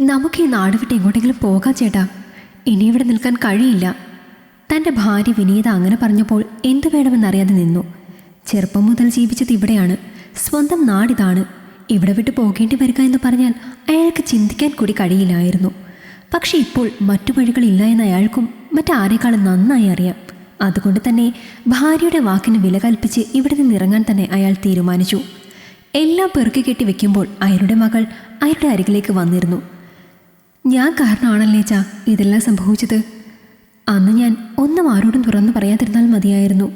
നമുക്ക് ഈ നാട് വിട്ട് എങ്ങോട്ടെങ്കിലും പോകാം ചേട്ടാ. ഇനി ഇവിടെ നിൽക്കാൻ കഴിയില്ല. തന്റെ ഭാര്യ വിനീത അങ്ങനെ പറഞ്ഞപ്പോൾ എന്തു വേണമെന്നറിയാതെ നിന്നു. ചെറുപ്പം മുതൽ ജീവിച്ചത് ഇവിടെയാണ്. സ്വന്തം നാടിതാണ്. ഇവിടെ വിട്ട് പോകേണ്ടി വരിക എന്ന് പറഞ്ഞാൽ അയാൾക്ക് ചിന്തിക്കാൻ കൂടി കഴിയില്ലായിരുന്നു. പക്ഷെ ഇപ്പോൾ മറ്റു വഴികളില്ല എന്ന് അയാൾക്കും മറ്റാരേക്കാളും നന്നായി അറിയാം. അതുകൊണ്ട് തന്നെ ഭാര്യയുടെ വാക്കിന് വില കൽപ്പിച്ച് ഇവിടെ നിന്ന് ഇറങ്ങാൻ തന്നെ അയാൾ തീരുമാനിച്ചു. എല്ലാം പെറുക്കി കെട്ടി വെക്കുമ്പോൾ അയാളുടെ മകൾ അയാളുടെ അരികിലേക്ക് വന്നിരുന്നു. ഞാൻ കാരണമാണല്ലേ ചാ ഇതെല്ലാം സംഭവിച്ചത്? അന്ന് ഞാൻ ഒന്നും ആരോടും തുറന്നു പറയാതിരുന്നാൽ മതിയായിരുന്നു.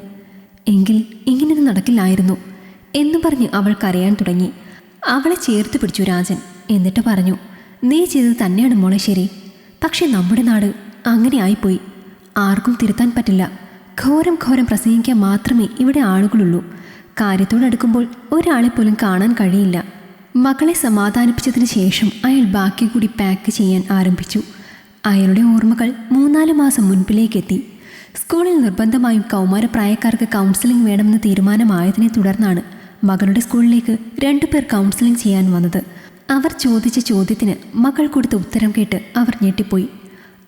എങ്കിൽ ഇങ്ങനെയൊന്നും നടക്കില്ലായിരുന്നു. എന്നു പറഞ്ഞ് അവൾ കരയാൻ തുടങ്ങി. അവളെ ചേർത്ത് പിടിച്ചു രാജൻ. എന്നിട്ട് പറഞ്ഞു നീ ചെയ്തത് തന്നെയാണ് മോളെ ശരി. പക്ഷെ നമ്മുടെ നാട് അങ്ങനെ ആയിപ്പോയി. ആർക്കും തിരുത്താൻ പറ്റില്ല. ഘോരം ഘോരം പ്രസംഗിക്കാൻ മാത്രമേ ഇവിടെ ആളുകളുള്ളൂ. കാര്യത്തോടടുക്കുമ്പോൾ ഒരാളെ പോലും കാണാൻ കഴിയില്ല. മകളെ സമാധാനിപ്പിച്ചതിന് ശേഷം അയാൾ ബാക്കി കൂടി പാക്ക് ചെയ്യാൻ ആരംഭിച്ചു. അയാളുടെ ഓർമ്മകൾ മൂന്നാൽ മാസം മുൻപിലേക്കെത്തി. സ്കൂളിൽ നിർബന്ധമായും കൗമാരപ്രായക്കാർക്ക് കൗൺസിലിംഗ് വേണമെന്ന് തീരുമാനമായതിനെ തുടർന്നാണ് മകളുടെ സ്കൂളിലേക്ക് രണ്ടുപേർ കൗൺസിലിംഗ് ചെയ്യാൻ വന്നത്. അവർ ചോദിച്ച ചോദ്യത്തിന് മകൾ കൊടുത്ത ഉത്തരം കേട്ട് അവർ ഞെട്ടിപ്പോയി.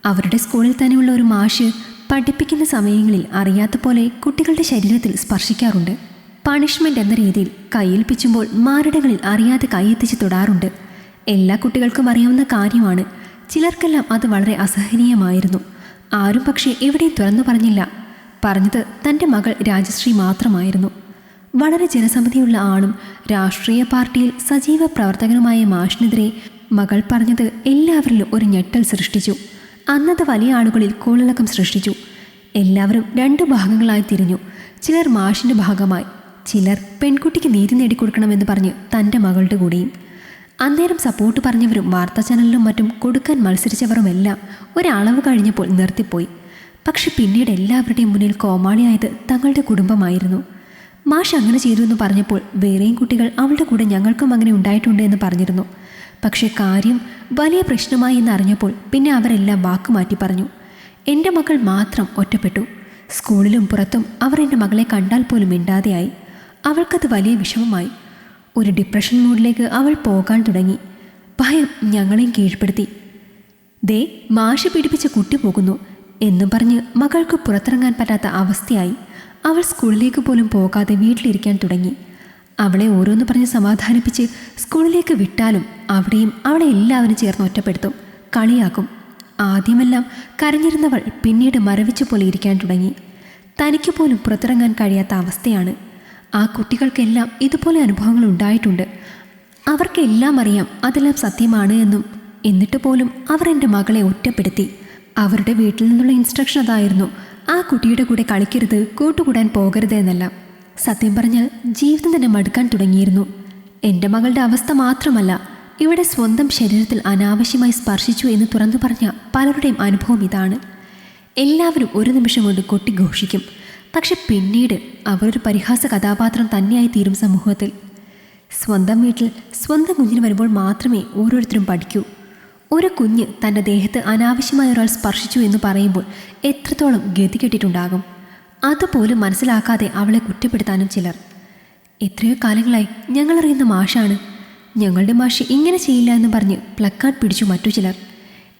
അവരുടെ സ്കൂളിൽ തന്നെയുള്ള ഒരു മാഷ് പഠിപ്പിക്കുന്ന സമയങ്ങളിൽ അറിയാത്ത പോലെ കുട്ടികളുടെ ശരീരത്തിൽ സ്പർശിക്കാറുണ്ട്. പണിഷ്മെന്റ് എന്ന രീതിയിൽ കയ്യേൽപ്പിച്ചുമ്പോൾ മാരടകളിൽ അറിയാതെ കൈയെത്തിച്ച് തൊടാറുണ്ട്. എല്ലാ കുട്ടികൾക്കും അറിയാവുന്ന കാര്യമാണ്. ചിലർക്കെല്ലാം അത് വളരെ അസഹനീയമായിരുന്നു. ആരും പക്ഷേ എവിടെയും തുറന്നു പറഞ്ഞില്ല. പറഞ്ഞത് തന്റെ മകൾ രാജശ്രീ മാത്രമായിരുന്നു. വളരെ ജനസമ്മതിയുള്ള ആളും രാഷ്ട്രീയ പാർട്ടിയിൽ സജീവ പ്രവർത്തകനുമായ മാഷിനെതിരെ മകൾ പറഞ്ഞത് എല്ലാവരിലും ഒരു ഞെട്ടൽ സൃഷ്ടിച്ചു. അന്നത്തെ വലിയ ആളുകളിൽ കോളിളക്കം സൃഷ്ടിച്ചു. എല്ലാവരും രണ്ട് ഭാഗങ്ങളായി തിരിഞ്ഞു. ചിലർ മാഷിന്റെ ഭാഗമായി ചിലർ പെൺകുട്ടിക്ക് നീതി നേടിക്കൊടുക്കണമെന്ന് പറഞ്ഞ് തന്റെ മകളുടെ കൂടെയും. അന്നേരം സപ്പോർട്ട് പറഞ്ഞവരും വാർത്താ ചാനലിലും മറ്റും കൊടുക്കാൻ മത്സരിച്ചവരുമെല്ലാം ഒരളവ് കഴിഞ്ഞപ്പോൾ നിർത്തിപ്പോയി. പക്ഷെ പിന്നീട് എല്ലാവരുടെയും മുന്നിൽ കോമാളിയായത് തങ്ങളുടെ കുടുംബമായിരുന്നു. മാഷ് അങ്ങനെ ചെയ്തു എന്ന് പറഞ്ഞപ്പോൾ വേറെയും കുട്ടികൾ അവളുടെ കൂടെ ഞങ്ങൾക്കും അങ്ങനെ ഉണ്ടായിട്ടുണ്ട് എന്ന് പറഞ്ഞിരുന്നു. പക്ഷേ കാര്യം വലിയ പ്രശ്നമായി എന്ന് അറിഞ്ഞപ്പോൾ പിന്നെ അവരെല്ലാം വാക്ക് മാറ്റി പറഞ്ഞു. എന്റെ മകൾ മാത്രം ഒറ്റപ്പെട്ടു. സ്കൂളിലും പുറത്തും അവർ എന്റെ മകളെ കണ്ടാൽ പോലും മിണ്ടാതെയായി. അവൾക്കത് വലിയ വിഷമമായി. ഒരു ഡിപ്രഷൻ മൂഡിലേക്ക് അവൾ പോകാൻ തുടങ്ങി. ഭയം ഞങ്ങളെയും കീഴ്പ്പെടുത്തി. ദേ മാഷ് പിടിപ്പിച്ച കുട്ടി പോകുന്നു എന്നും പറഞ്ഞ് മകൾക്ക് പുറത്തിറങ്ങാൻ പറ്റാത്ത അവസ്ഥയായി. അവൾ സ്കൂളിലേക്ക് പോലും പോകാതെ വീട്ടിലിരിക്കാൻ തുടങ്ങി. അവളെ ഓരോന്ന് പറഞ്ഞ് സമാധാനിപ്പിച്ച് സ്കൂളിലേക്ക് വിട്ടാലും അവിടെയും അവളെ എല്ലാവരും ചേർന്ന് ഒറ്റപ്പെടുത്തും കളിയാക്കും. ആദ്യമെല്ലാം കരഞ്ഞിരുന്നവൾ പിന്നീട് മരവിച്ചു പോലെ ഇരിക്കാൻ തുടങ്ങി. തനിക്ക് പോലും പുറത്തിറങ്ങാൻ കഴിയാത്ത അവസ്ഥയാണ് ആ കുട്ടികൾക്കെല്ലാം ഇതുപോലെ അനുഭവങ്ങൾ ഉണ്ടായിട്ടുണ്ട്. അവർക്കെല്ലാം അറിയാം അതെല്ലാം സത്യമാണ് എന്നും. എന്നിട്ട് പോലും അവർ എന്റെ മകളെ ഒറ്റപ്പെടുത്തി. അവരുടെ വീട്ടിൽ നിന്നുള്ള ഇൻസ്ട്രക്ഷൻ അതായിരുന്നു. ആ കുട്ടിയുടെ കൂടെ കളിക്കരുത് കൂട്ടുകൂടാൻ പോകരുത് എന്നല്ല. സത്യം പറഞ്ഞാൽ ജീവിതം തന്നെ മടുക്കാൻ തുടങ്ങിയിരുന്നു. എന്റെ മകളുടെ അവസ്ഥ മാത്രമല്ല ഇവിടെ സ്വന്തം ശരീരത്തിൽ അനാവശ്യമായി സ്പർശിച്ചു എന്ന് തുറന്നു പറഞ്ഞ പലരുടെയും അനുഭവം ഇതാണ്. എല്ലാവരും ഒരു നിമിഷം കൊണ്ട് കൊട്ടിഘോഷിക്കും പക്ഷെ പിന്നീട് അവരൊരു പരിഹാസ കഥാപാത്രം തന്നെയായി തീരും സമൂഹത്തിൽ. സ്വന്തം വീട്ടിൽ സ്വന്തം കുഞ്ഞിന് വരുമ്പോൾ മാത്രമേ ഓരോരുത്തരും പഠിക്കൂ. ഒരു കുഞ്ഞ് തന്റെ ദേഹത്ത് അനാവശ്യമായ ഒരാൾ സ്പർശിച്ചു എന്ന് പറയുമ്പോൾ എത്രത്തോളം ഗതി കെട്ടിട്ടുണ്ടാകും അതുപോലും മനസ്സിലാക്കാതെ അവളെ കുറ്റപ്പെടുത്താനും ചിലർ. എത്രയോ കാലങ്ങളായി ഞങ്ങളറിയുന്ന മാഷാണ്. ഞങ്ങളുടെ മാഷ് ഇങ്ങനെ ചെയ്യില്ല എന്ന് പറഞ്ഞ് പ്ലക്കാർഡ് പിടിച്ചു മറ്റു ചിലർ.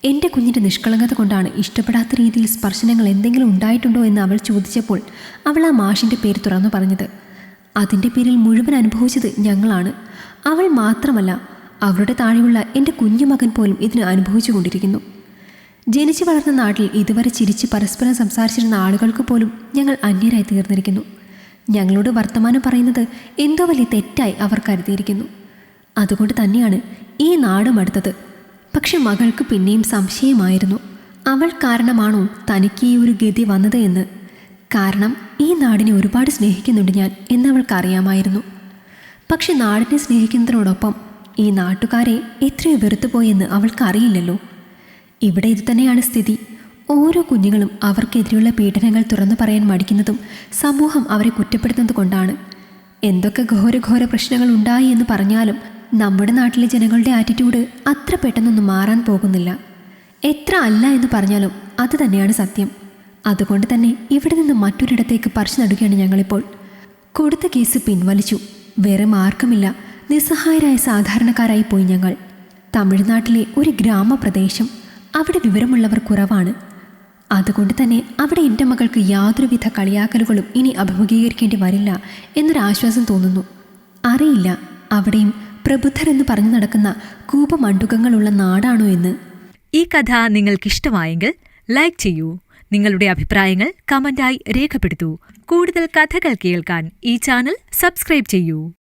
എന്റെ കുഞ്ഞിന്റെ നിഷ്കളങ്കത കൊണ്ടാണ് ഇഷ്ടപ്പെടാത്ത രീതിയിൽ സ്പർശനങ്ങൾ എന്തെങ്കിലും ഉണ്ടായിട്ടുണ്ടോ എന്ന് അവൾ ചോദിച്ചപ്പോൾ അവൾ ആ മാഷിന്റെ പേര് തുറന്നു പറഞ്ഞത്. അതിന്റെ പേരിൽ മുഴുവൻ അനുഭവിച്ചത് ഞങ്ങളാണ്. അവൾ മാത്രമല്ല അവരുടെ താഴെയുള്ള എന്റെ കുഞ്ഞുമകൻ പോലും ഇതിന് അനുഭവിച്ചു കൊണ്ടിരിക്കുന്നു. ജനിച്ചു വളർന്ന നാട്ടിൽ ഇതുവരെ ചിരിച്ച് പരസ്പരം സംസാരിച്ചിരുന്ന ആളുകൾക്ക് പോലും ഞങ്ങൾ അന്യരായി തീർന്നിരിക്കുന്നു. ഞങ്ങളോട് വർത്തമാനം പറയുന്നത് എന്തോ വലിയ തെറ്റായി അവർ കരുതിയിരിക്കുന്നു. അതുകൊണ്ട് തന്നെയാണ് ഈ നാടും അടുത്തത്. പക്ഷെ മകൾക്ക് പിന്നെയും സംശയമായിരുന്നു. അവൾ കാരണമാണോ തനിക്ക് ഈ ഒരു ഗതി വന്നത് എന്ന്. കാരണം ഈ നാടിനെ ഒരുപാട് സ്നേഹിക്കുന്നുണ്ട് ഞാൻ എന്നവൾക്കറിയാമായിരുന്നു. പക്ഷെ നാടിനെ സ്നേഹിക്കുന്നതിനോടൊപ്പം ഈ നാട്ടുകാരെ എത്രയോ വെറുത്തുപോയെന്ന് അവൾക്കറിയില്ലല്ലോ. ഇവിടെ ഇതുതന്നെയാണ് സ്ഥിതി. ഓരോ കുഞ്ഞുങ്ങളും അവർക്കെതിരെയുള്ള പീഡനങ്ങൾ തുറന്നു പറയാൻ മടിക്കുന്നതും സമൂഹം അവരെ കുറ്റപ്പെടുത്തുന്നത് കൊണ്ടാണ്. എന്തൊക്കെ ഘോരഘോര പ്രശ്നങ്ങൾ ഉണ്ടായി എന്ന് പറഞ്ഞാലും നമ്മുടെ നാട്ടിലെ ജനങ്ങളുടെ ആറ്റിറ്റ്യൂഡ് അത്ര പെട്ടെന്നൊന്നും മാറാൻ പോകുന്നില്ല. എത്ര അല്ല എന്ന് പറഞ്ഞാലും അത് തന്നെയാണ് സത്യം. അതുകൊണ്ട് തന്നെ ഇവിടെ നിന്ന് മറ്റൊരിടത്തേക്ക് പറിച്ചു നടുകയാണ് ഞങ്ങളിപ്പോൾ. കൊടുത്ത കേസ് പിൻവലിച്ചു. വേറെ മാർഗമില്ല. നിസ്സഹായരായ സാധാരണക്കാരായി പോയി ഞങ്ങൾ. തമിഴ്നാട്ടിലെ ഒരു ഗ്രാമപ്രദേശം. അവിടെ വിവരമുള്ളവർ കുറവാണ്. അതുകൊണ്ട് തന്നെ അവിടെ എന്റെ മകൾക്ക് യാതൊരുവിധ കളിയാക്കലുകളും ഇനി അഭിമുഖീകരിക്കേണ്ടി വരില്ല എന്നൊരാശ്വാസം തോന്നുന്നു. അറിയില്ല. അവിടെയും പ്രബുദ്ധർ എന്ന് പറഞ്ഞു നടക്കുന്ന കൂപമണ്ടുകങ്ങളുള്ള നാടാണോ എന്ന്? ഈ കഥ നിങ്ങൾക്കിഷ്ടമായെങ്കിൽ ലൈക്ക് ചെയ്യൂ. നിങ്ങളുടെ അഭിപ്രായങ്ങൾ കമന്റായി രേഖപ്പെടുത്തൂ. കൂടുതൽ കഥകൾ കേൾക്കാൻ ഈ ചാനൽ സബ്സ്ക്രൈബ് ചെയ്യൂ.